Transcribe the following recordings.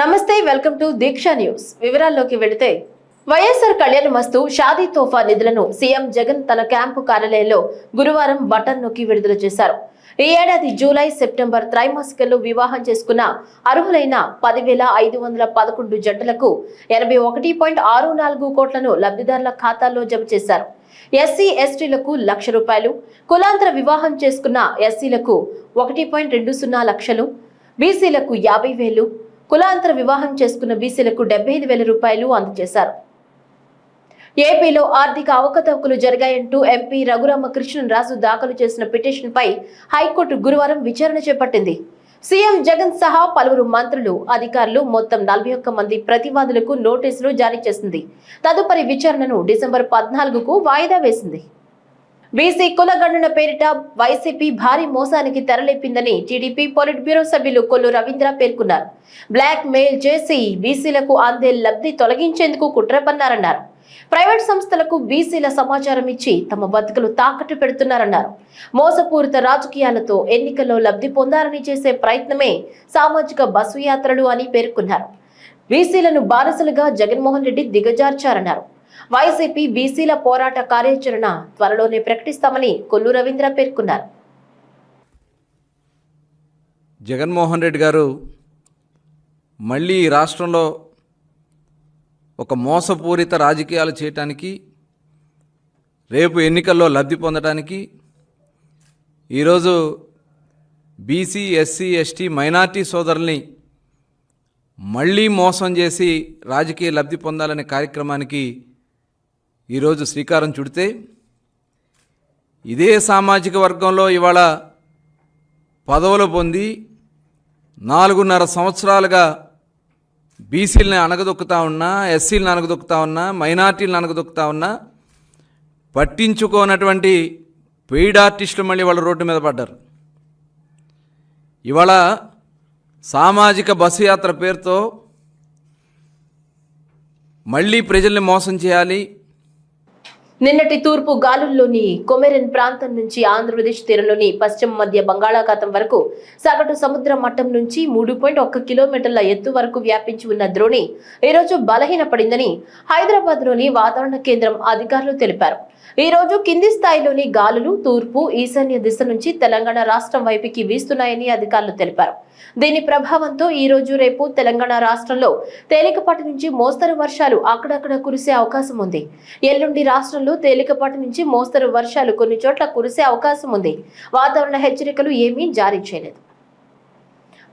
నమస్తే welcome to Deeksha news. వివరాల్లోకి వెళితే వైఎస్ఆర్ కళ్యాణ్ మస్తు షాదీ తోఫా నిధులను సీఎం జగన్ తన క్యాంపు కార్యాలయంలో గురువారం బటన్ నొక్కి విడుదల చేశారు. ఈ ఏడాది జూలై సెప్టెంబర్ త్రైమాసికల్లో వివాహం చేసుకున్న అర్హులైన పదివేల ఐదు వందల పదకొండు జంటలకు ఎనభై ఒకటి పాయింట్ ఆరు నాలుగు కోట్లను లబ్ధిదారుల ఖాతాల్లో జమ చేశారు. ఎస్సీ ఎస్టీలకు లక్ష రూపాయలు కులాంతర వివాహం చేసుకున్న ఎస్సీలకు ఒకటి పాయింట్ రెండు సున్నా లక్షలు బీసీలకు యాభై వేలు కులాంతర వివాహం చేసుకున్న బీసీలకు డెబ్బై ఐదు వేల రూపాయలు అందజేశారు. ఏపీలో ఆర్థిక అవకతవకలు జరిగాయంటూ ఎంపీ రఘురామకృష్ణరాజు దాఖలు చేసిన పిటిషన్ పై హైకోర్టు గురువారం విచారణ చేపట్టింది. సీఎం జగన్ సహా పలువురు మంత్రులు అధికారులు మొత్తం నలభై ఒక్క మంది ప్రతివాదులకు నోటీసులు జారీ చేసింది. తదుపరి విచారణను డిసెంబర్ పద్నాలుగుకు వాయిదా వేసింది. బీసీ కులగణన పేరిట వైసీపీ భారీ మోసానికి తెరలేపిందని టీడీపీ పొలిట్ బ్యూరో సభ్యులు కొల్లు రవీంద్ర పేర్కొన్నారు. బ్లాక్ మెయిల్ చేసి బీసీలకు అందే లబ్ధి తొలగించేందుకు కుట్ర పన్నారన్నారు. ప్రైవేట్ సంస్థలకు బీసీల సమాచారం ఇచ్చి తమ బతుకులు తాకట్టు పెడుతున్నారన్నారు. మోసపూరిత రాజకీయాలతో ఎన్నికల్లో లబ్ధి పొందాలని చేసే ప్రయత్నమే సామాజిక బస్సు యాత్రలు అని పేర్కొన్నారు. బీసీలను బానిసలుగా జగన్మోహన్ రెడ్డి దిగజార్చారన్నారు. వైసీపీ బీసీల పోరాట కార్యాచరణ త్వరలోనే ప్రకటిస్తామని కొల్లు రవీంద్ర పేర్కొన్నారు. జగన్మోహన్ రెడ్డి గారు మళ్ళీ రాష్ట్రంలో ఒక మోసపూరిత రాజకీయాలు చేయటానికి రేపు ఎన్నికల్లో లబ్ధి పొందడానికి ఈరోజు బీసీ ఎస్సీ ఎస్టీ మైనార్టీ సోదరుల్ని మళ్ళీ మోసం చేసి రాజకీయ లబ్ధి పొందాలనే కార్యక్రమానికి ఈరోజు శ్రీకారం చుడితే ఇదే సామాజిక వర్గంలో ఇవాళ పదవులు పొంది నాలుగున్నర సంవత్సరాలుగా బీసీలని అణగదొక్కుతా ఉన్నా ఎస్సీలను అణగదొక్కుతా ఉన్నా మైనార్టీలను అణగదొక్కుతా ఉన్నా పట్టించుకోనటువంటి పెయిడ్ ఆర్టిస్టులు మళ్ళీ వాళ్ళ రోడ్డు మీద పడ్డారు. ఇవాళ సామాజిక బస్సు యాత్ర పేరుతో మళ్ళీ ప్రజల్ని మోసం చేయాలి నిన్నటి తూర్పు గాలుల్లోని కొమెరెన్ ప్రాంతం నుంచి ఆంధ్రప్రదేశ్ తీరంలోని పశ్చిమ మధ్య బంగాళాఖాతం వరకు సగటు సముద్ర మట్టం నుంచి మూడు పాయింట్ ఒక్క కిలోమీటర్ల ఎత్తు వరకు వ్యాపించి ఉన్న ద్రోణి ఈరోజు బలహీనపడిందని హైదరాబాద్లోని వాతావరణ కేంద్రం అధికారులు తెలిపారు. ఈ రోజు కింది స్థాయిలోని గాలులు తూర్పు ఈశాన్య దిశ నుంచి తెలంగాణ రాష్ట్రం వైపుకి వీస్తున్నాయని అధికారులు తెలిపారు. దీని ప్రభావంతో ఈ రోజు రేపు తెలంగాణ రాష్ట్రంలో తేలికపాటి నుంచి మోస్తరు వర్షాలు అక్కడక్కడ కురిసే అవకాశం ఉంది. ఎల్లుండి రాష్ట్రంలో తేలికపాటి నుంచి మోస్తరు వర్షాలు కొన్ని చోట్ల కురిసే అవకాశం ఉంది. వాతావరణ హెచ్చరికలు ఏమీ జారీ చేయలేదు.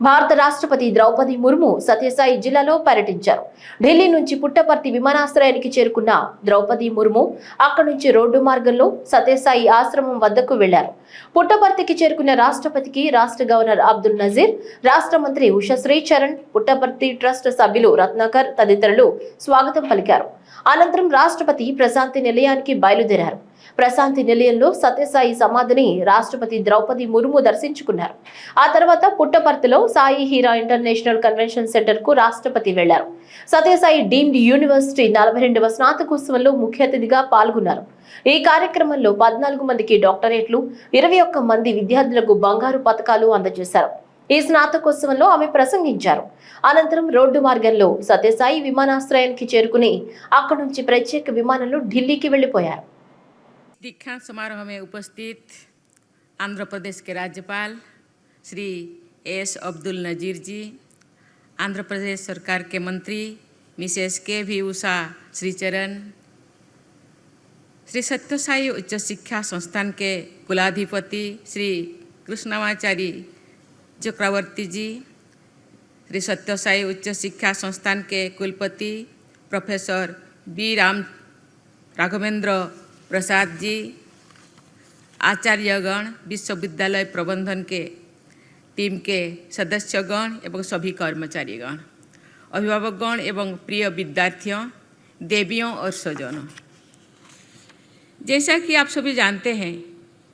భారత రాష్ట్రపతి ద్రౌపది ముర్ము సత్యసాయి జిల్లాలో పర్యటించారు. ఢిల్లీ నుంచి పుట్టపర్తి విమానాశ్రయానికి చేరుకున్న ద్రౌపది ముర్ము అక్కడి నుంచి రోడ్డు మార్గంలో సత్యసాయి ఆశ్రమం వద్దకు వెళ్ళారు. పుట్టపర్తికి చేరుకున్న రాష్ట్రపతికి రాష్ట్ర గవర్నర్ అబ్దుల్ నజీర్ రాష్ట్ర మంత్రి ఉషశ్రీ చరణ్ పుట్టపర్తి ట్రస్ట్ సభ్యులు రత్నాకర్ తదితరులు స్వాగతం పలికారు. అనంతరం రాష్ట్రపతి ప్రశాంతి నిలయానికి బయలుదేరారు. ప్రశాంతి నిలయంలో సత్యసాయి సమాధిని రాష్ట్రపతి ద్రౌపది ముర్ము దర్శించుకున్నారు. ఆ తర్వాత పుట్టపర్తిలో సాయి హీరా ఇంటర్నేషనల్ కన్వెన్షన్ సెంటర్కు రాష్ట్రపతి వెళ్ళారు సత్యసాయి డీమ్డ్ యూనివర్సిటీ నలభై రెండవ స్నాతకోత్సవంలో ముఖ్య అతిథిగా పాల్గొన్నారు. ఈ కార్యక్రమంలో పద్నాలుగు మందికి డాక్టరేట్లు ఇరవై ఒక్క మంది విద్యార్థులకు బంగారు పథకాలు అందజేశారు. ఈ స్నాతకోత్సవంలో ఆమె ప్రసంగించారు. అనంతరం రోడ్డు మార్గంలో సత్యసాయి విమానాశ్రయానికి చేరుకుని అక్కడి నుంచి ప్రత్యేక విమానంలో ఢిల్లీకి వెళ్ళిపోయారు दीक्षांत समारोह में उपस्थित आंध्र प्रदेश के राज्यपाल श्री एस अब्दुल नजीर जी, आंध्र प्रदेश सरकार के मंत्री मिसेस के भी उषा श्रीचरण, श्री सत्यसाई उच्च शिक्षा संस्थान के कुलाधिपति श्री कृष्णमाचारी चक्रवर्ती जी, श्री सत्यसाई उच्च शिक्षा संस्थान के कुलपति प्रोफेसर बी राम राघवेंद्र प्रसाद जी, आचार्यगण, विश्वविद्यालय प्रबंधन के, टीम के सदस्यगण एवं सभी कर्मचारीगण, अभिभावकगण एवं प्रिय विद्यार्थियों, देवियों और स्वजनों। जैसा कि आप सभी जानते हैं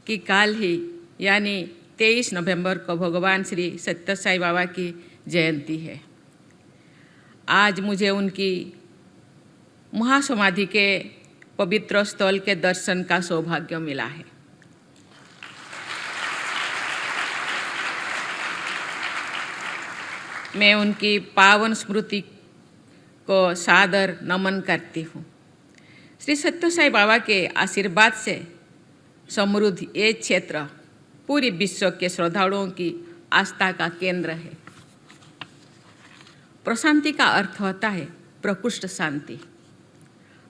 कि काल ही, यानी 23 नवंबर को भगवान श्री सत्य साई बाबा की जयंती है। आज मुझे उनकी महासमाधि के पवित्र स्थल के दर्शन का सौभाग्य मिला है। मैं उनकी पावन स्मृति को सादर नमन करती हूँ। श्री सत्य साई बाबा के आशीर्वाद से समृद्ध ये क्षेत्र पूरी विश्व के श्रद्धालुओं की आस्था का केंद्र है। प्रशांति का अर्थ होता है प्रकृष्ट शांति।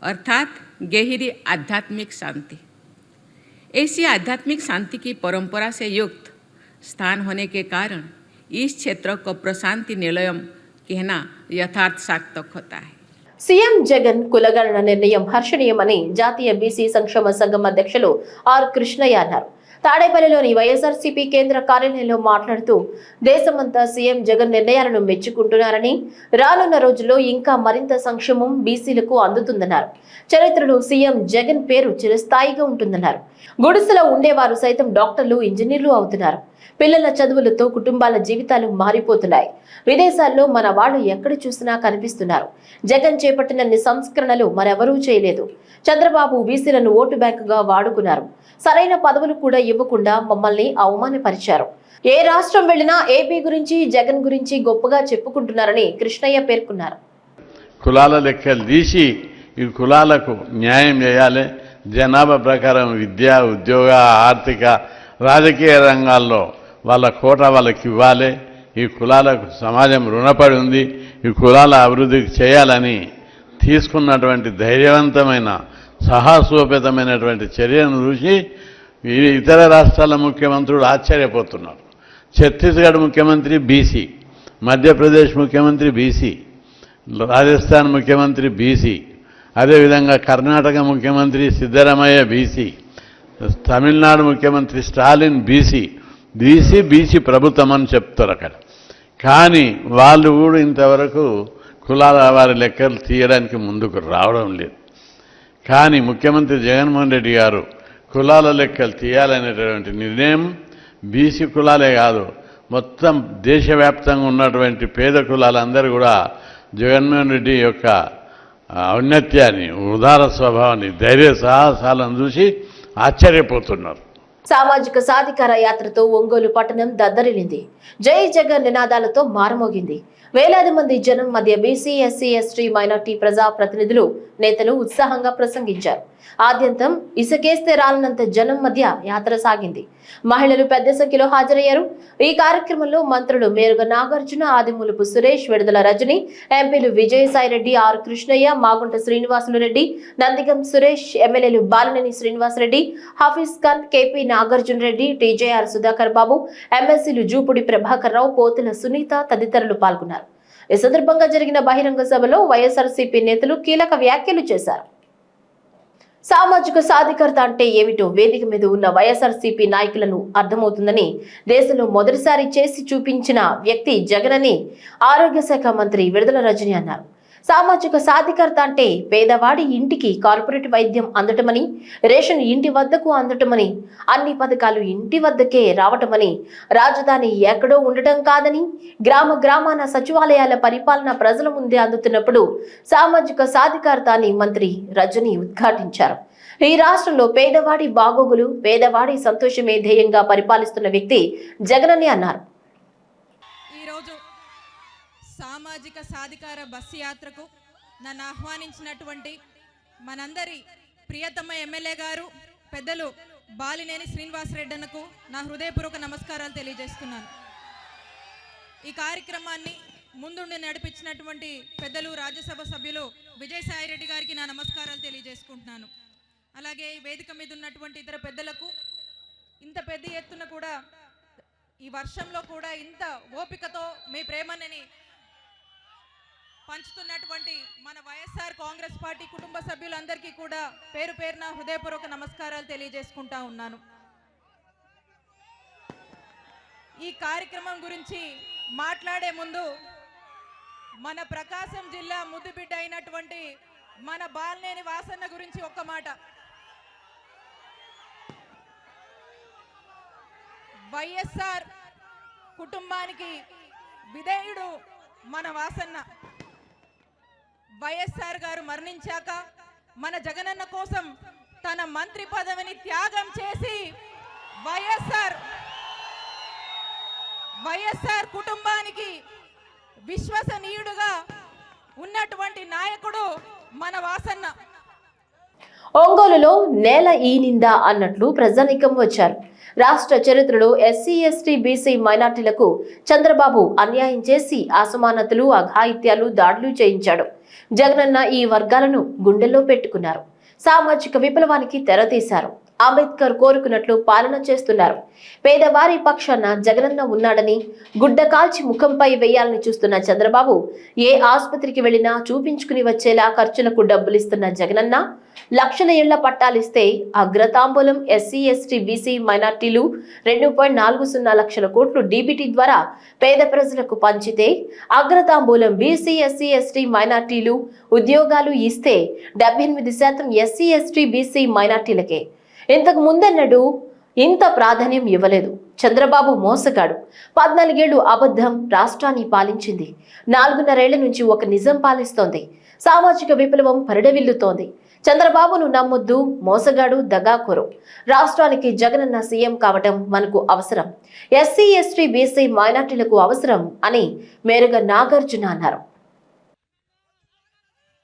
अर्थात गहरी आध्यात्मिक शांति ऐसी आध्यात्मिक शांति की परंपरा से युक्त स्थान होने के कारण इस क्षेत्र को प्रशांति निलयम कहना यथार्थ सार्थक होता है సీఎం జగన్ కులగణన నిర్ణయం హర్షణీయమని జాతీయ బీసీ సంక్షేమ సంఘం అధ్యక్షులు ఆర్ కృష్ణయ్య అన్నారు తాడేపల్లిలోని వైఎస్ఆర్సీపీ కేంద్ర కార్యాలయంలో మాట్లాడుతూ దేశమంతా సీఎం జగన్ నిర్ణయాలను మెచ్చుకుంటున్నారని రానున్న రోజుల్లో ఇంకా మరింత సంక్షేమం బీసీలకు అందుతుందన్నారు. చరిత్రలో సీఎం జగన్ పేరు చిరస్థాయిగా ఉంటుందన్నారు. గుడిసెలో ఉండేవారు సైతం డాక్టర్లు ఇంజనీర్లు అవుతున్నారు. పిల్లల చదువులతో కుటుంబాల జీవితాలు మారిపోతున్నాయి. విదేశాల్లో మన వాళ్ళు ఎక్కడ చూసినా కనిపిస్తున్నారు. జగన్ చేపట్టినన్ని సంస్కరణలు మరెవరూ చేయలేదు. చంద్రబాబు బీసీలను ఓటు బ్యాంకుగా వాడుకున్నారు. సరైన పదవులు కూడా ఇవ్వకుండా మమ్మల్ని అవమానపరిచారు. ఏ రాష్ట్రం వెళ్ళినా ఏపీ గురించి జగన్ గురించి గొప్పగా చెప్పుకుంటున్నారని కృష్ణయ్య పేర్కొన్నారు. కులాల లెక్కలు తీసి ఈ కులాలకు న్యాయం చేయాలి. జనాభా ప్రకారం విద్య ఉద్యోగ ఆర్థిక రాజకీయ రంగాల్లో వాళ్ళ కోట వాళ్ళకి ఇవ్వాలి ఈ కులాలకు సమాజం రుణపడి ఉంది ఈ కులాల అభివృద్ధికి చేయాలని తీసుకున్నటువంటి ధైర్యవంతమైన సాహసోపేతమైనటువంటి చర్యను చూసి ఇతర రాష్ట్రాల ముఖ్యమంత్రులు ఆశ్చర్యపోతున్నారు. ఛత్తీస్గఢ్ ముఖ్యమంత్రి బీసీ మధ్యప్రదేశ్ ముఖ్యమంత్రి బీసీ రాజస్థాన్ ముఖ్యమంత్రి బీసీ అదేవిధంగా కర్ణాటక ముఖ్యమంత్రి సిద్ధరామయ్య బీసీ తమిళనాడు ముఖ్యమంత్రి స్టాలిన్ బీసీ బీసీ బీసీ ప్రభుత్వం అని చెప్తారు అక్కడ కానీ వాళ్ళు కూడా ఇంతవరకు కులాల వారి లెక్కలు తీయడానికి ముందుకు రావడం లేదు కానీ ముఖ్యమంత్రి జగన్మోహన్ రెడ్డి గారు కులాల లెక్కలు తీయాలనేటటువంటి నిర్ణయం బీసీ కులాలే కాదు మొత్తం దేశవ్యాప్తంగా ఉన్నటువంటి పేద కులాలందరూ కూడా జగన్మోహన్ రెడ్డి యొక్క ఔన్నత్యాన్ని ఉదార స్వభావాన్ని ధైర్య సాహసాలను చూసి ఆశ్చర్యపోతున్నారు. సామాజిక సాధికార యాత్రతో ఒంగోలు పట్టణం దద్దరిల్లింది. జై జగన్ నినాదాలతో మారుమోగింది. వేలాది మంది జనం మధ్య బీసీ ఎస్సీ ఎస్టీ మైనార్టీ ప్రజా ప్రతినిధులు నేతలు ఉత్సాహంగా ప్రసంగించారు. ఆద్యంతం ఇసుకేస్తే రాలనంత జనం మధ్య యాత్ర సాగింది. మహిళలు పెద్ద సంఖ్యలో హాజరయ్యారు. ఈ కార్యక్రమంలో మంత్రులు మేరుగ నాగార్జున ఆదిమూలపు సురేష్ విడుదల రజని ఎంపీలు విజయసాయిరెడ్డి ఆర్ కృష్ణయ్య మాగుంట శ్రీనివాసులు రెడ్డి నందిగం సురేష్ ఎమ్మెల్యేలు బాలినేని శ్రీనివాసరెడ్డి హఫీజ్ ఖాన్ కేపీ నాగార్జున రెడ్డి టీజేఆర్ సుధాకర్ బాబు ఎమ్మెల్సీలు జూపుడి ప్రభాకర్ రావు పోతుల సునీత తదితరులు పాల్గొన్నారు. ఈ సందర్భంగా జరిగిన బహిరంగ సభలో వైఎస్ఆర్సీపీ నేతలు కీలక వ్యాఖ్యలు చేశారు. సామాజిక సాధికారత అంటే ఏమిటో వేదిక మీద ఉన్న వైఎస్ఆర్సీపీ నాయకులను అర్థమవుతుందని దేశంలో మొదటిసారి చేసి చూపించిన వ్యక్తి జగన్ అని ఆరోగ్య శాఖ మంత్రి విడుదల రజని అన్నారు. సామాజిక సాధికారత అంటే పేదవాడి ఇంటికి కార్పొరేట్ వైద్యం అందటమని రేషన్ ఇంటి వద్దకు అందటమని అన్ని పథకాలు ఇంటి వద్దకే రావటమని రాజధాని ఎక్కడో ఉండటం కాదని గ్రామ గ్రామాన సచివాలయాల పరిపాలన ప్రజల ముందే అందుతున్నప్పుడు సామాజిక సాధికారత అని మంత్రి రజని ఉద్ఘాటించారు. ఈ రాష్ట్రంలో పేదవాడి బాగోగులు పేదవాడి సంతోషమే ధ్యేయంగా పరిపాలిస్తున్న వ్యక్తి జగనని అన్నారు ఈరోజు సామాజిక సాధికార బస్సు యాత్రకు నన్ను ఆహ్వానించినటువంటి మనందరి ప్రియతమ ఎమ్మెల్యే గారు పెద్దలు బాలినేని శ్రీనివాసరెడ్డి అన్నకు నా హృదయపూర్వక నమస్కారాలు తెలియజేస్తున్నాను. ఈ కార్యక్రమాన్ని ముందుండి నడిపించినటువంటి పెద్దలు రాజ్యసభ సభ్యులు విజయసాయిరెడ్డి గారికి నా నమస్కారాలు తెలియజేసుకుంటున్నాను. అలాగే వేదిక మీద ఉన్నటువంటి ఇతర పెద్దలకు ఇంత పెద్ద ఎత్తున కూడా ఈ వర్షంలో కూడా ఇంత ఓపికతో మీ ప్రేమనని పంచుతున్నటువంటి మన వైఎస్ఆర్ కాంగ్రెస్ పార్టీ కుటుంబ సభ్యులందరికీ కూడా పేరు పేరున హృదయపూర్వక నమస్కారాలు తెలియజేసుకుంటా ఉన్నాను. ఈ కార్యక్రమం గురించి మాట్లాడే ముందు మన ప్రకాశం జిల్లా ముద్దుబిడ్డ అయినటువంటి మన బాలనేని వాసన్న గురించి ఒక్క మాట. వైఎస్ఆర్ కుటుంబానికి విధేయుడు మన వాసన్న. వైఎస్ఆర్ గారు మరణించాక మన జగనన్న కోసం తన మంత్రి పదవిని త్యాగం చేసి వైఎస్ఆర్ వైఎస్ఆర్ కుటుంబానికి విశ్వసనీయుడుగా ఉన్నటువంటి నాయకుడు మన వాసన్న. ఒంగోలులో నేల ఈనిందా అన్నట్లు ప్రజానికం వచ్చారు. రాష్ట్ర చరిత్రలో ఎస్సీ ఎస్టీ బీసీ మైనార్టీలకు చంద్రబాబు అన్యాయం చేసి అసమానతలు అఘాయిత్యాలు దాడులు చేయించాడు. జగనన్న ఈ వర్గాలను గుండెల్లో పెట్టుకున్నారు. సామాజిక విప్లవానికి తెరతీశారు. అంబేద్కర్ కోరుకున్నట్లు పాలన చేస్తున్నారు. పేదవారి పక్షాన జగనన్న ఉన్నాడని గుడ్డ కాల్చి ముఖంపై వేయాలని చూస్తున్న చంద్రబాబు ఏ ఆసుపత్రికి వెళ్ళినా చూపించుకుని వచ్చేలా ఖర్చులకు డబ్బులిస్తున్న జగనన్న లక్షల ఏళ్ళ పట్టాలిస్తే అగ్రతాంబూలం ఎస్సీ ఎస్టీ బీసీ మైనార్టీలు రెండు పాయింట్ నాలుగు సున్నా లక్షల కోట్లు డీబీటీ ద్వారా పేద ప్రజలకు పంచితే అగ్రతాంబూలం బీసీ ఎస్సీ ఎస్టీ మైనార్టీలు ఉద్యోగాలు ఇస్తే డెబ్బై ఎనిమిది శాతం ఎస్సీ ఎస్టీ బీసీ మైనార్టీలకే. ఇంతకు ముందన్నడు ఇంత ప్రాధాన్యం ఇవ్వలేదు. చంద్రబాబు మోసగాడు. పద్నాలుగేళ్ళు అబద్ధం రాష్ట్రాన్ని పాలించింది. నాలుగున్నరేళ్ళ నుంచి ఒక నిజం పాలిస్తోంది. సామాజిక విప్లవం పరిడవిల్లుతోంది. చంద్రబాబును నమ్మొద్దు మోసగాడు దగాకొరు రాష్ట్రానికి జగనన్న సీఎం కావటం మనకు అవసరం. ఎస్సీ ఎస్టీ బీసీ మైనార్టీలకు అవసరం అని మేరుగా నాగార్జున అన్నారు.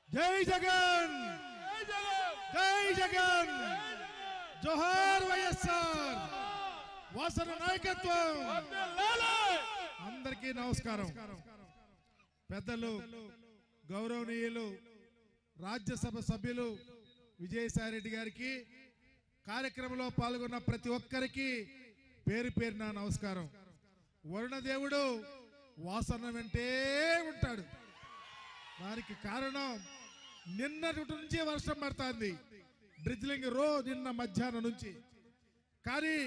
జై జగన్ జై జగన్ జోహార్ వైఎస్ఆర్. వాసన నాయకత్వం. అందరికీ నమస్కారం. పెద్దలు గౌరవనీయులు రాజ్యసభ సభ్యులు విజయసాయిరెడ్డి గారికి కార్యక్రమంలో పాల్గొన్న ప్రతి ఒక్కరికి పేరు పేరున నమస్కారం. వరుణదేవుడు వాసన వెంటే ఉంటాడు. దానికి కారణం నిన్నటి నుంచి వర్షం పడుతుంది. డ్రిజ్లింగ్ రో నిన్న మధ్యాహ్నం నుంచి. కానీ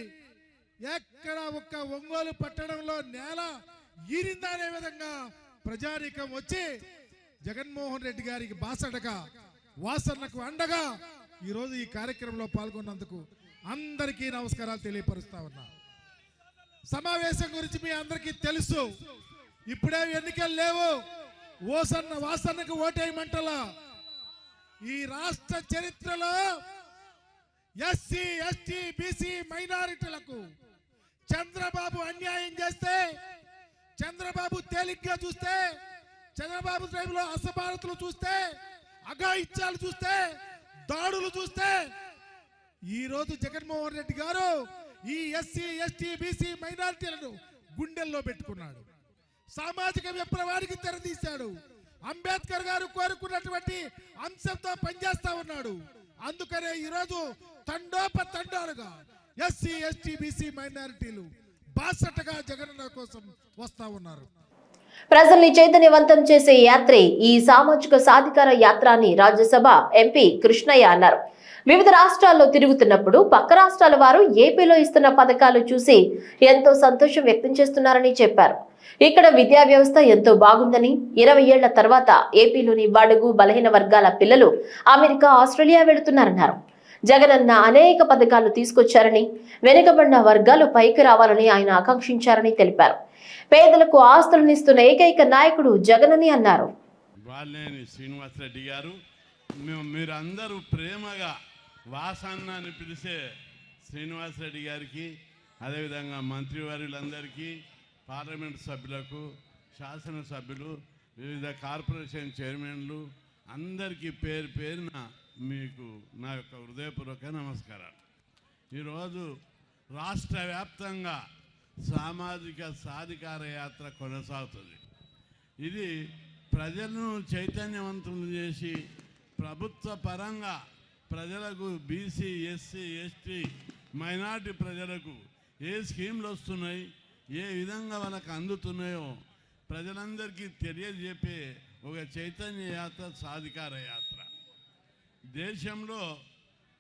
ఎక్కడ ఒక్క ఒంగోలు పట్టణంలో నేల ఈరిందనే విధంగా ప్రజానీకం వచ్చి జగన్మోహన్ రెడ్డి గారికి బాసడక వాసనకు అండగా ఈరోజు ఈ కార్యక్రమంలో పాల్గొన్నందుకు అందరికీ నమస్కారాలు తెలియపరుస్తా ఉన్నా. సమావేశం గురించి మీ అందరికీ తెలుసు. ఇప్పుడే ఎన్నికలు లేవు. ఓసన్న వాసన్నకు ఓటేయమంటలా ఈ రాష్ట్ర చరిత్రలో ఎస్సీ ఎస్టీ బీసీ మైనారిటీలకు చంద్రబాబు అన్యాయం చేస్తే చంద్రబాబు తేలిగ్గా చూస్తే చంద్రబాబు టైంలో అసభారతులు చూస్తే అఘాయిత్యాలు చూస్తే దాడులు చూస్తే ఈ రోజు జగన్మోహన్ రెడ్డి గారు ఈ ఎస్సీ ఎస్టీ బీసీ మైనారిటీలను గుండెల్లో పెట్టుకున్నాడు. సామాజిక విప్లవానికి తెరదీశాడు అంబేద్కర్ గారు కోరుకున్నటువంటి అంశంతో పనిచేస్తా ఉన్నాడు. అందుకనే ఈరోజు తండోప తండాలుగా ఎస్సీ ఎస్టీ బీసీ మైనారిటీలు బాసటగా జగనన్న కోసం వస్తా ఉన్నారు. ప్రజల్ని చైతన్యవంతం చేసే యాత్రే ఈ సామాజిక సాధికార యాత్ర అని రాజ్యసభ ఎంపీ కృష్ణయ్య అన్నారు. వివిధ రాష్ట్రాల్లో తిరుగుతున్నప్పుడు పక్క రాష్ట్రాల వారు ఏపీలో ఇస్తున్న పథకాలు చూసి ఎంతో సంతోషం వ్యక్తం చేస్తున్నారని చెప్పారు. ఇక్కడ విద్యా వ్యవస్థ ఎంతో బాగుందని ఇరవై ఏళ్ళ తర్వాత ఏపీలోని బడుగు బలహీన వర్గాల పిల్లలు అమెరికా ఆస్ట్రేలియా వెళుతున్నారన్నారు. జగనన్న అనేక పథకాలు తీసుకొచ్చారని వెనుకబడిన వర్గాలు పైకి రావాలని ఆయన ఆకాంక్షించారని తెలిపారు. పేదలకు ఆస్తులనిస్తున్న ఏకైక నాయకుడు జగనని అన్నారు. శ్రీనివాసరెడ్డి గారు మీరందరూ ప్రేమగా వాసన్న అని పిలిచే శ్రీనివాసరెడ్డి గారికి అదేవిధంగా మంత్రివర్యులందరికీ పార్లమెంట్ సభ్యులకు శాసనసభ్యులు వివిధ కార్పొరేషన్ చైర్మన్లు అందరికీ పేరు పేరున మీకు నా యొక్క హృదయపూర్వక నమస్కారాలు. ఈరోజు రాష్ట్ర వ్యాప్తంగా సామాజిక సాధికార యాత్ర కొనసాగుతుంది. ఇది ప్రజలను చైతన్యవంతం చేసి ప్రభుత్వ పరంగా ప్రజలకు బీసీ ఎస్సీ ఎస్టీ మైనార్టీ ప్రజలకు ఏ స్కీమ్లు వస్తున్నాయి ఏ విధంగా వాళ్ళకు అందుతున్నాయో ప్రజలందరికీ తెలియజెప్పే ఒక చైతన్య యాత్ర సాధికార యాత్ర. దేశంలో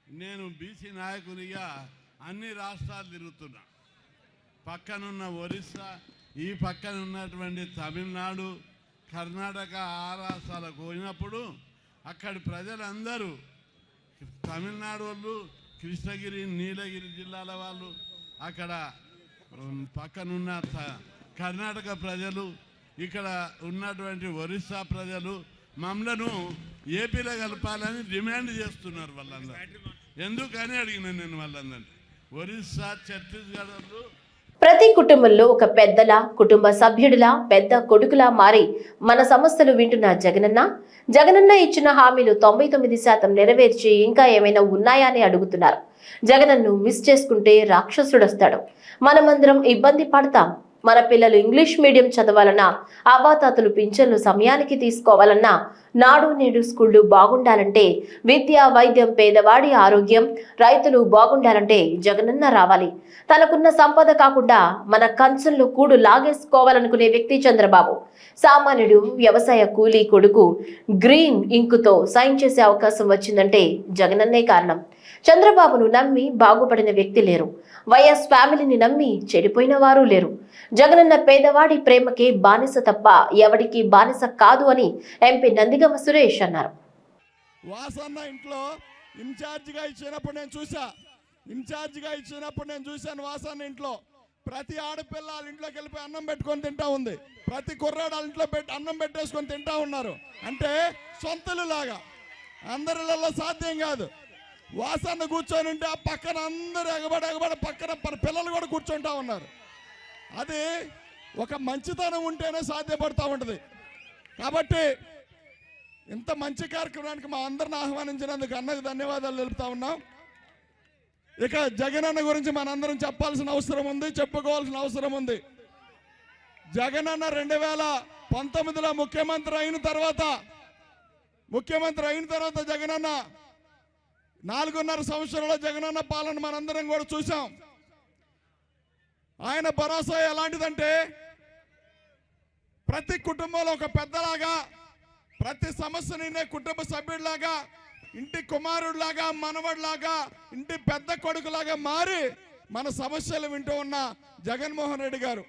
నేను బీసీ నాయకునిగా అన్ని రాష్ట్రాలు తిరుగుతున్నా. పక్కనున్న ఒరిస్సా ఈ పక్కన ఉన్నటువంటి తమిళనాడు కర్ణాటక ఆ రాష్ట్రాలకు పోయినప్పుడు అక్కడి ప్రజలందరూ తమిళనాడు వాళ్ళు కృష్ణగిరి నీలగిరి జిల్లాల వాళ్ళు అక్కడ పక్కనున్న త- కర్ణాటక ప్రజలు ఇక్కడ ఉన్నటువంటి ఒరిస్సా ప్రజలు మమ్మలను ఏపీలో కలపాలని డిమాండ్ చేస్తున్నారు వాళ్ళందరూ. ఎందుకని అడిగినాను నేను వాళ్ళందరినీ. ఒరిస్సా ఛత్తీస్గఢ్ వాళ్ళు ప్రతి కుటుంబంలో ఒక పెద్దలా కుటుంబ సభ్యుడిలా పెద్ద కొడుకులా మారి మన సమస్యలు వింటున్న జగనన్న జగనన్న ఇచ్చిన హామీలు తొంభై తొమ్మిది శాతం నెరవేర్చి ఇంకా ఏమైనా ఉన్నాయా? అని అడుగుతున్నారు. జగనన్ను మిస్ చేసుకుంటే రాక్షసుడొస్తాడు. మనమందరం ఇబ్బంది పడతాం. మన పిల్లలు ఇంగ్లీష్ మీడియం చదవాలన్నా అవాతాతలు పింఛన్లు సమయానికి తీసుకోవాలన్నా నాడు నేడు స్కూళ్ళు బాగుండాలంటే విద్య వైద్యం పేదవాడి ఆరోగ్యం రైతులు బాగుండాలంటే జగనన్న రావాలి. తనకున్న సంపద కాకుండా మన కంచంలో కూడు లాగేసుకోవాలనుకునే వ్యక్తి చంద్రబాబు. సామాన్యుడు వ్యవసాయ కూలీ కొడుకు గ్రీన్ ఇంకుతో సైన్ చేసే అవకాశం వచ్చిందంటే జగనన్నే కారణం. చంద్రబాబును నమ్మి బాగుపడిన వ్యక్తి లేరు. వైఎస్ ఫ్యామిలీని నమ్మి చెడిపోయిన వారు లేరు. జగనన్న పేదవాడి ప్రేమకి బానిస తప్ప ఎవడికి బానిస కాదు అని ఎంపీ నందిగమ సురేష్ అన్నారు. వాసన్న ఇంట్లో ఇన్ఛార్జిగా ఇచ్చినప్పుడు నేను చూసా ఇన్ఛార్జిగా ఇచ్చినప్పుడు నేను చూశాను వాసన్న ఇంట్లో. ప్రతి ఆడపిల్ల వాళ్ళ ఇంట్లోకి వెళ్ళిపోయి అన్నం పెట్టుకొని తింటా ఉంది. ప్రతి కుర్రాడు వాళ్ళ ఇంట్లో పెట్టి అన్నం పెట్టేసుకొని తింటా ఉన్నారు. అంటే సొంతలు లాగా. అందరిలో సాధ్యం కాదు. వాసన్న కూర్చొని ఉంటే ఆ పక్కన అందరూ ఎగబడి ఎగబడి పక్కన ప- పిల్లలు కూడా కూర్చుంటా ఉన్నారు. అది ఒక మంచితనం ఉంటేనే సాధ్యపడతా ఉంటుంది. కాబట్టి ఇంత మంచి కార్యక్రమానికి మా అందరిని ఆహ్వానించినందుకు అన్నకు ధన్యవాదాలు తెలుపుతా ఉన్నాం. ఇక జగనన్న గురించి మనందరం చెప్పాల్సిన అవసరం ఉంది చెప్పుకోవాల్సిన అవసరం ఉంది. జగనన్న రెండు వేల పంతొమ్మిదిలో ముఖ్యమంత్రి అయిన తర్వాత ముఖ్యమంత్రి అయిన తర్వాత జగనన్న నాలుగున్నర సంవత్సరంలో జగనన్న పాలన మనందరం కూడా చూసాం ఆయన భరోసా ఎలాంటిదంటే ప్రతి కుటుంబంలో ఒక పెద్దలాగా ప్రతి సమస్యని కుటుంబ సభ్యుడిలాగా ఇంటి కుమారుడిలాగా మనవడిలాగా ఇంటి పెద్ద కొడుకులాగా మారి మన సమస్యలు వింటూ ఉన్న జగన్మోహన్ రెడ్డి గారు.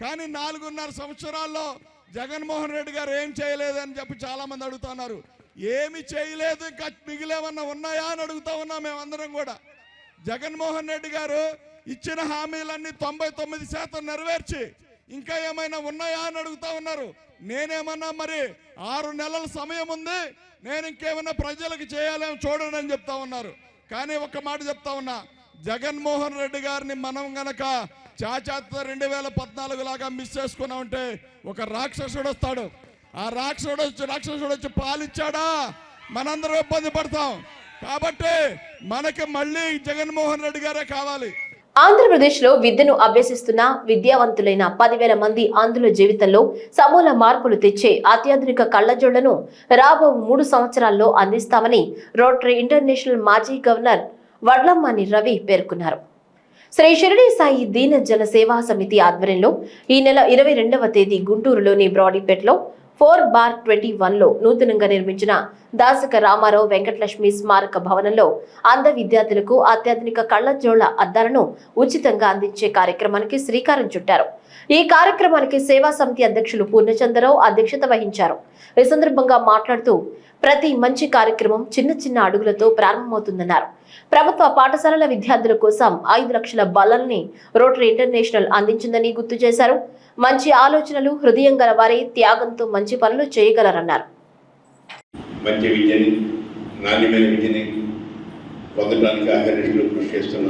కానీ నాలుగున్నర సంవత్సరాల్లో జగన్మోహన్ రెడ్డి గారు ఏం చేయలేదని చెప్పి చాలా మంది అడుగుతున్నారు. ఏమి చేయలేదు ఇంకా మిగిలేమన్నా ఉన్నాయా అని అడుగుతా ఉన్నాం మేమందరం కూడా. జగన్మోహన్ రెడ్డి గారు ఇచ్చిన హామీలన్నీ తొంభై తొమ్మిది శాతం నెరవేర్చి ఇంకా ఏమైనా ఉన్నాయా అని అడుగుతా ఉన్నారు. నేనేమన్నా మరి ఆరు నెలల సమయం ఉంది నేను ఇంకేమైనా ప్రజలకు చేయాలేమో చూడండి అని చెప్తా ఉన్నారు. కానీ ఒక మాట చెప్తా ఉన్నా జగన్మోహన్ రెడ్డి గారిని మనం గనక చాచాత రెండు వేల పద్నాలుగు లాగా మిస్ చేసుకున్నామంటే ఒక రాక్షసుడు వస్తాడు. ఆ రాక్షసుడు వచ్చి రాక్షసుడు వచ్చి పాలిచ్చాడా? మనందరం ఇబ్బంది పడతాం. కాబట్టి మనకి మళ్ళీ జగన్మోహన్ రెడ్డి గారే కావాలి. ఆంధ్రప్రదేశ్లో విద్యను అభ్యసిస్తున్న విద్యావంతులైన పదివేల మంది ఆంధ్రుల జీవితంలో సమూల మార్పులు తెచ్చే అత్యాధునిక కళ్ళజోళ్ళను రాబో మూడు సంవత్సరాల్లో అందిస్తామని రోటరీ ఇంటర్నేషనల్ మాజీ గవర్నర్ వడ్లమ్మాని రవి పేర్కొన్నారు. శ్రీ షిరిడి సాయి దీన జన సేవా సమితి ఆధ్వర్యంలో ఈ నెల ఇరవై రెండవ తేదీ గుంటూరులోని బ్రాడీపేటలో ఫోర్ బార్ ట్వంటీ వన్లో నూతనంగా నిర్మించిన దాసక రామారావు వెంకటలక్ష్మి స్మారక భవనంలో అంధ విద్యార్థులకు అత్యాధునిక కళ్ళజోళ్ళ అద్దాలను ఉచితంగా అందించే కార్యక్రమానికి శ్రీకారం చుట్టారు. ఈ కార్యక్రమానికి సేవా సమితి అధ్యక్షులు పూర్ణచంద్రరావు అధ్యక్షత వహించారు. ఈ సందర్భంగా మాట్లాడుతూ ప్రతి మంచి కార్యక్రమం చిన్న చిన్న అడుగులతో ప్రారంభమవుతుందన్నారు. ప్రభుత్వ పాఠశాలల విద్యార్థుల కోసం ఐదు లక్షల బల్లల్ని రోటరీ ఇంటర్నేషనల్ అందించిందని గుర్తు చేశారు. మంచి ఆలోచనలు హృదయం గల వారే త్యాగంతో మంచి పనులు చేయగలరన్నారు. మంచి విద్యని నాణ్యమైన విద్యని పొందడానికి అహర్నిశలు కృషి చేస్తున్న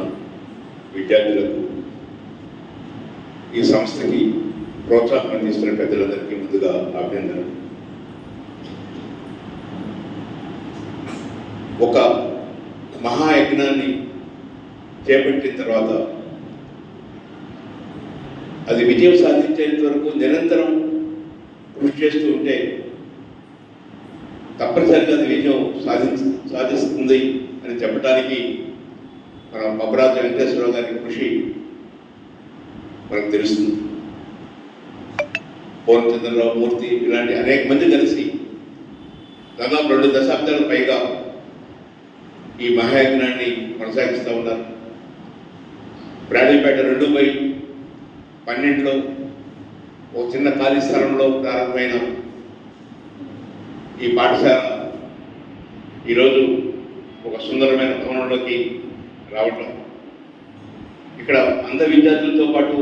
విద్యార్థులకు ఈ సంస్థకి ప్రోత్సాహం అందిస్తున్న పెద్దలందరికీ ముందుగా అభినందనలు. ఒక మహాయజ్ఞాన్ని చేపట్టిన తర్వాత అది విజయం సాధించేంత వరకు నిరంతరం కృషి చేస్తూ ఉంటే తప్పనిసరిగా అది విజయం సాధి సాధిస్తుంది అని చెప్పడానికి మన అపరాధ వెంకటేశ్వరరావు గారి కృషి మనకు తెలుస్తుంది. పూర్ణచంద్రరావు మూర్తి ఇలాంటి అనేక మంది కలిసి దాదాపు రెండు దశాబ్దాల పైగా ఈ మహాయజ్ఞాన్ని కొనసాగిస్తూ ఉన్నారు. బ్రాడీపేట రెండు బై పన్నెండులో ఒక చిన్న ఖాళీ స్థలంలో ప్రారంభమైన ఈ పాఠశాల ఈరోజు ఒక సుందరమైన భవనంలోకి రావటం. ఇక్కడ అంధ విద్యార్థులతో పాటు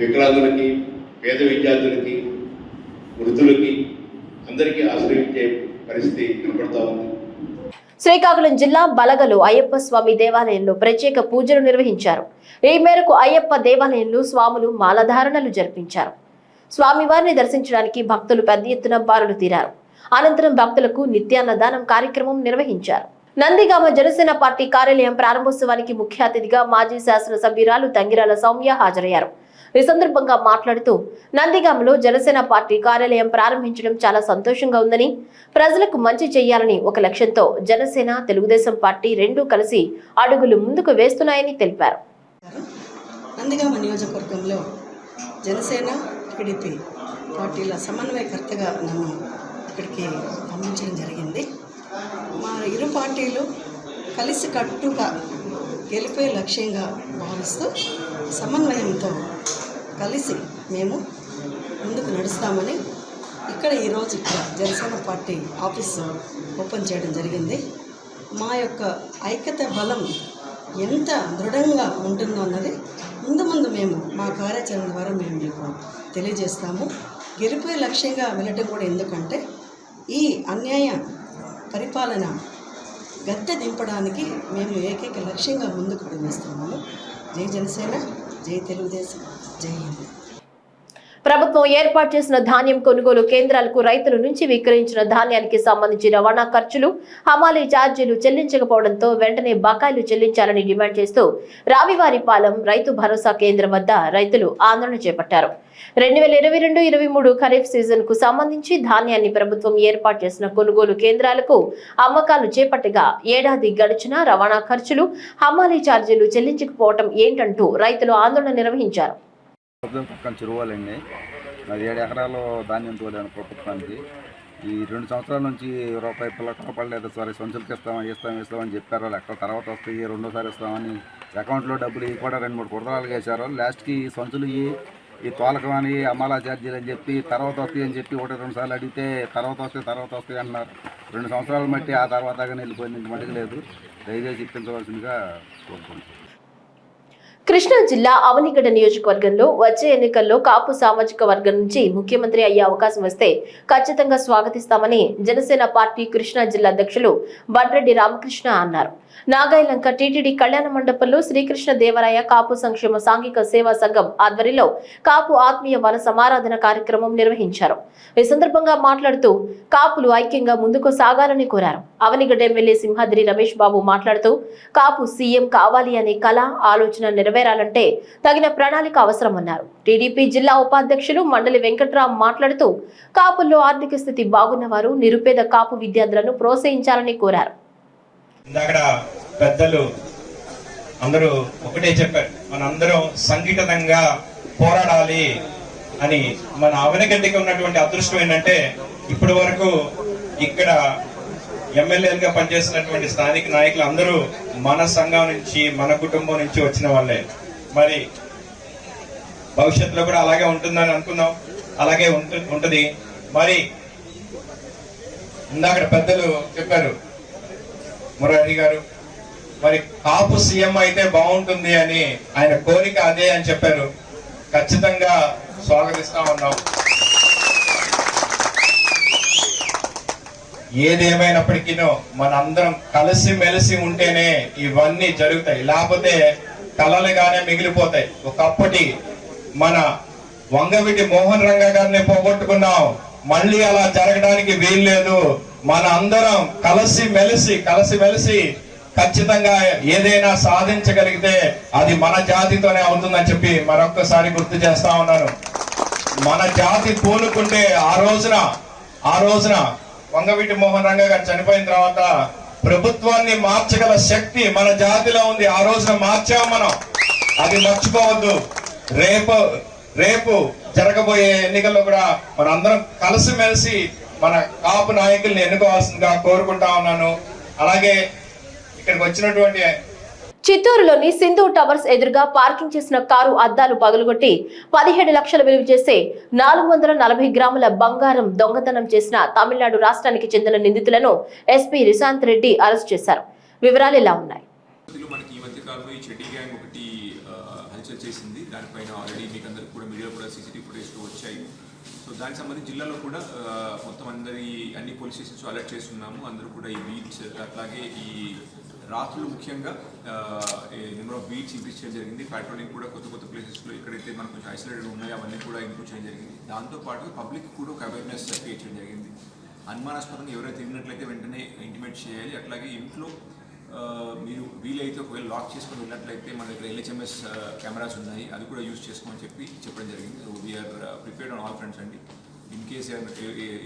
వికలాంగులకి పేద విద్యార్థులకి వృద్ధులకి అందరికీ ఆశ్రయించే పరిస్థితి కనపడతా ఉంది. శ్రీకాకుళం జిల్లా బలగలు అయ్యప్ప స్వామి దేవాలయంలో ప్రత్యేక పూజలు నిర్వహించారు. ఈ మేరకు అయ్యప్ప దేవాలయంలో స్వాములు మాలధారణలు జరిపించారు. స్వామివారిని దర్శించడానికి భక్తులు పెద్ద ఎత్తున బారులు తీరారు. అనంతరం భక్తులకు నిత్యాన్నదానం కార్యక్రమం నిర్వహించారు. నందిగామ జనసేన పార్టీ కార్యాలయం ప్రారంభోత్సవానికి ముఖ్య అతిథిగా మాజీ శాసనసభ్యురాలు తంగిరాల సౌమ్య హాజరయ్యారు. ఈ సందర్భంగా మాట్లాడుతూ నందిగామలో జనసేన పార్టీ కార్యాలయం ప్రారంభించడం చాలా సంతోషంగా ఉందని ప్రజలకు మంచి చేయాలని ఒక లక్ష్యంతో జనసేన తెలుగుదేశం పార్టీ రెండూ కలిసి అడుగులు ముందుకు వేస్తున్నాయని తెలిపారు. నందిగామ నియోజకవర్గంలో జనసేన టీడీపీ పార్టీల సమన్వయకర్తగా నన్ను ఇక్కడికి పంపించడం జరిగింది. మా ఇరు పార్టీలు కలిసి కట్టుగా గెలిపే లక్ష్యంగా భావిస్తూ సమన్వయంతో కలిసి మేము ముందుకు నడుస్తామని ఇక్కడ ఈరోజు ఇక్కడ జనసేన పార్టీ ఆఫీసు ఓపెన్ చేయడం జరిగింది. మా యొక్క ఐక్యత బలం ఎంత దృఢంగా ఉంటుందో అన్నది ముందు ముందు మేము మా కార్యాచరణ ద్వారా మేము మీకు తెలియజేస్తాము. గెలిపే లక్ష్యంగా వెళ్ళటం కూడా ఎందుకంటే ఈ అన్యాయ పరిపాలన గద్దె దింపడానికి మేము ఏకైక లక్ష్యంగా ముందుకు అడుగుస్తున్నాము జై జనసేన. జై తెలుగుదేశం. జై హింద్. ప్రభుత్వం ఏర్పాటు చేసిన ధాన్యం కొనుగోలు కేంద్రాలకు రైతుల నుంచి విక్రయించిన ధాన్యానికి సంబంధించి రవాణా ఖర్చులు హమాలీ ఛార్జీలు చెల్లించకపోవడంతో వెంటనే బకాయిలు చెల్లించాలని డిమాండ్ చేస్తూ రావివారిపాలెం రైతు భరోసా కేంద్రం వద్ద రైతులు ఆందోళన చేపట్టారు. రెండు వేల ఇరవై రెండు ఇరవై మూడు ఖరీఫ్ సీజన్కు సంబంధించి ధాన్యాన్ని ప్రభుత్వం ఏర్పాటు చేసిన కొనుగోలు కేంద్రాలకు అమ్మకాలు చేపట్టగా ఏడాది గడిచినా రవాణా ఖర్చులు హమాలీ ఛార్జీలు చెల్లించకపోవడం ఏంటంటూ రైతులు ఆందోళన నిర్వహించారు. ప్రభుత్వం పక్కన చెరువులండి అది ఏడు ఎకరాలు ధాన్యం తోలాను ప్రభుత్వానికి ఈ రెండు సంవత్సరాల నుంచి రూపాయి పిల్లక రూపాయలు లేదా సంచులకి ఇస్తామని ఇస్తాం ఇస్తామని చెప్పారు. వాళ్ళు ఎక్కడ తర్వాత వస్తాయి రెండోసారి ఇస్తామని అకౌంట్లో డబ్బులు ఇవి కూడా రెండు మూడు కుర్రాలు వేశారు. లాస్ట్కి ఈ సంచులు ఇవి ఈ తోలకం అని అమ్మాలా ఛార్జీలు అని చెప్పి తర్వాత వస్తాయి అని చెప్పి ఒకటి రెండు సార్లు అడిగితే తర్వాత వస్తాయి తర్వాత వస్తాయి అన్నారు. రెండు సంవత్సరాలు బట్టి ఆ తర్వాత కానీ వెళ్ళిపోయింది ఇంక మటుకు లేదు. దయచేసి ఇప్పించవలసిందిగా కోరుకుంటున్నాను. కృష్ణా జిల్లా అవనిగడ్డ నియోజకవర్గంలో వచ్చే ఎన్నికల్లో కాపు సామాజిక వర్గం నుంచి ముఖ్యమంత్రి అయ్యే అవకాశం వస్తే ఖచ్చితంగా స్వాగతిస్తామని జనసేన పార్టీ కృష్ణా జిల్లా అధ్యక్షులు బండ్రెడ్డి రామకృష్ణ అన్నారు. నాగాయలంక టీటీడీ కళ్యాణ మండపంలో శ్రీకృష్ణ దేవరాయ కాపు సంక్షేమ సాంఘిక సేవా సంఘం ఆధ్వర్యంలో కాపు ఆత్మీయ వన సమారాధన కార్యక్రమం నిర్వహించారు. ఈ సందర్భంగా మాట్లాడుతూ కాపులు ఐక్యంగా ముందుకు సాగాలని కోరారు. అవనిగడ్డ ఎమ్మెల్యే సింహాద్రి రమేష్ బాబు మాట్లాడుతూ కాపు సీఎం కావాలి అనే కళ ఆలోచన నెరవేరాలంటే తగిన ప్రణాళిక అవసరమన్నారు. టీడీపీ జిల్లా ఉపాధ్యక్షులు మండలి వెంకట్రామ్ మాట్లాడుతూ కాపుల్లో ఆర్థిక స్థితి బాగున్న వారు నిరుపేద కాపు విద్యార్థులను ప్రోత్సహించాలని కోరారు. పెద్దలు అందరూ ఒకటే చెప్పారు మనందరం సంఘటితంగా పోరాడాలి అని. మన అవనగడ్డికి ఉన్నటువంటి అదృష్టం ఏంటంటే ఇప్పటి వరకు ఇక్కడ ఎమ్మెల్యేలుగా పనిచేసినటువంటి స్థానిక నాయకులు అందరూ మన సంఘం నుంచి మన కుటుంబం నుంచి వచ్చిన వాళ్ళే. మరి భవిష్యత్తులో కూడా అలాగే ఉంటుందని అనుకుందాం అలాగే ఉంటుంది. మరి ఇందాక పెద్దలు చెప్పారు మురారి గారు. మరి కాపు సీఎం అయితే బాగుంటుంది అని ఆయన కోరిక అదే అని చెప్పారు. ఖచ్చితంగా స్వాగతిస్తా ఉన్నాం. ఏదేమైనప్పటికీనో మనందరం కలిసి మెలిసి ఉంటేనే ఇవన్నీ జరుగుతాయి. లేకపోతే కలలుగానే మిగిలిపోతాయి. ఒకప్పటి మన వంగవిటి మోహన్ రంగ గారిని పోగొట్టుకున్నాం. మళ్ళీ అలా జరగడానికి వీల్లేదు. మన అందరం కలిసి మెలిసి కలిసి మెలిసి ఖచ్చితంగా ఏదైనా సాధించగలిగితే అది మన జాతితోనే అవుతుందని చెప్పి మరొక్కసారి గుర్తు చేస్తా ఉన్నాను. మన జాతి పూనుకుంటే ఆ రోజున ఆ రోజున వంగవీటి మోహన్ రంగ గారు చనిపోయిన తర్వాత ప్రభుత్వాన్ని మార్చగల శక్తి మన జాతిలో ఉంది. ఆ రోజున మార్చాం మనం. అది మర్చిపోవద్దు. రేపు రేపు జరగబోయే ఎన్నికల్లో కూడా మనందరం కలిసిమెలిసి మన కాపు నాయకుల్ని ఎన్నుకోవాల్సిందిగా కోరుకుంటా ఉన్నాను. అలాగే ఇక్కడికి వచ్చినటువంటి చిత్తూరులోని సింధు టవర్స్ ఎదురుగా పార్కింగ్ చేసిన కారు అద్దాలు పగులుగొట్టి పదిహేడు లక్షలు విలువ చేసే నాలుగు వందల నలభై గ్రాముల బంగారం దొంగతనం చేసిన తమిళనాడు రాష్ట్రానికి చెందిన నిందితులను ఎస్పీ రిశాంత్ రెడ్డి అరెస్ట్ చేశారు. వివరాలు ఇలా ఉన్నాయి? చేసింది. దానిపైన ఆల్రెడీ మీకు అందరికి కూడా మీడియా కూడా సీసీటీవీ ఫుటేజ్లో వచ్చాయి. సో దానికి సంబంధించి జిల్లాలో కూడా మొత్తం అందరి అన్ని పోలీస్ స్టేషన్స్ అలర్ట్ చేస్తున్నాము. అందరూ కూడా ఈ బీచ్ అట్లాగే ఈ రాత్రులు ముఖ్యంగా నెంబర్ ఆఫ్ బీచ్ ఇంక్రీజ్ చేయడం జరిగింది. పెట్రోలింగ్ కూడా కొత్త కొత్త ప్లేసెస్లో ఎక్కడైతే మనకు కొంచెం ఐసోలేటెడ్ ఉన్నాయో అవన్నీ కూడా ఇంప్రూవ్ చేయడం జరిగింది. దాంతోపాటు పబ్లిక్ కూడా ఒక అవేర్నెస్ క్రియేట్ చేయడం జరిగింది. అనుమానాస్పదంగా ఎవరైతే తిరిగినట్లయితే వెంటనే ఇంటిమేట్ చేయాలి. అట్లాగే ఇంట్లో మీరు వీలైతే ఒకవేళ లాక్ చేసుకొని వెళ్ళినట్లయితే మన దగ్గర ఎల్హెచ్ఎంఎస్ కెమెరాస్ ఉన్నాయి. అది కూడా యూజ్ చేసుకోమని చెప్పి చెప్పడం జరిగింది. So we are prepared on all friends అండి. ఇన్ కేస్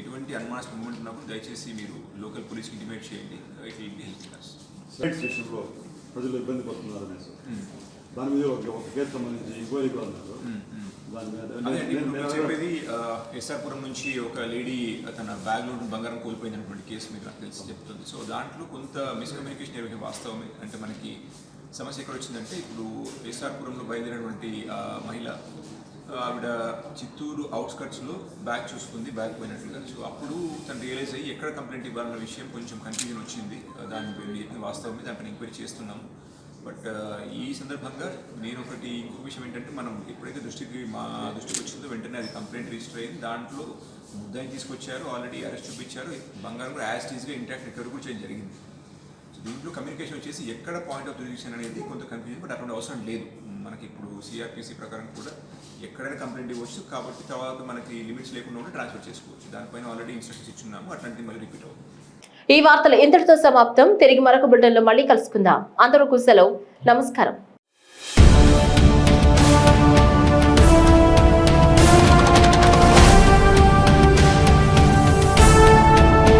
ఎటువంటి అనుమానాస్పద మూమెంట్ ఉన్నప్పుడు దయచేసి మీరు లోకల్ పోలీస్కి ఇంటిమేట్ చేయండి. It will be help us స్టేషన్లో ప్రజలు ఇబ్బంది పడుతున్నారు అనేసి. దాని మీద ఒక ఒక కేసు సంబంధించి ఎంక్వైరీ కూడా ఉన్నారు. చెప్పేది ఎస్ఆర్పురం నుంచి ఒక లేడీ తన బ్యాగ్లో బంగారం కోల్పోయినటువంటి కేసు మీకు నాకు తెలిసి చెప్తుంది. సో దాంట్లో కొంత మిస్కమ్యూనికేషన్ ఏమైనా వాస్తవమే. అంటే మనకి సమస్య ఎక్కడ వచ్చిందంటే ఇప్పుడు ఎస్ఆర్పురంలో బయలుదేరినటువంటి మహిళ ఆవిడ చిత్తూరు అవుట్స్కట్స్లో బ్యాగ్ చూసుకుంది బ్యాగ్ పోయినట్లుగా సో అప్పుడు తను రియలైజ్ అయ్యి ఎక్కడ కంప్లైంట్ ఇవ్వాలన్న విషయం కొంచెం కన్ఫ్యూజన్ వచ్చింది. దాని మీరు చెప్పిన వాస్తవమే దానిపైన ఎంక్వైరీ చేస్తున్నాము. బట్ ఈ సందర్భంగా నేను ఒకటి ఇంకొక విషయం ఏంటంటే మనం ఎప్పుడైతే దృష్టికి మా దృష్టికి వచ్చిందో వెంటనే అది కంప్లైంట్ రిజిస్టర్ అయింది దాంట్లో ముద్దాయిని తీసుకొచ్చారు ఆల్రెడీ అరెస్ట్ చూపించారు. బంగారం కూడా యాజ్ టీజ్గా ఇంటాక్ట్ రికవరీ కూడా చేయడం జరిగింది. దీంట్లో కమ్యూనికేషన్ వచ్చేసి ఎక్కడ పాయింట్ ఆఫ్ రిజిస్ట్రేషన్ అనేది కొంత కన్ఫ్యూజన్ బట్ అటువంటి అవసరం లేదు. మనకి ఇప్పుడు సిఆర్పిసి ప్రకారం కూడా ఎక్కడైనా కంప్లైంట్ ఇవ్వచ్చు. కాబట్టి తర్వాత మనకి లిమిట్స్ లేకుండా కూడా ట్రాన్స్ఫర్ చేసుకోవచ్చు. దానిపైన ఆల్రెడీ ఇన్స్ట్రక్షన్స్ ఇచ్చున్నాము. అట్లాంటిది మళ్ళీ రిపీట్ అవుతుంది. ఈ వార్తలు ఇంతటితో సమాప్తం. తిరిగి మరొక బులెటిన్లో మళ్ళీ కలుసుకుందాం. అందరూ సెలవు నమస్కారం.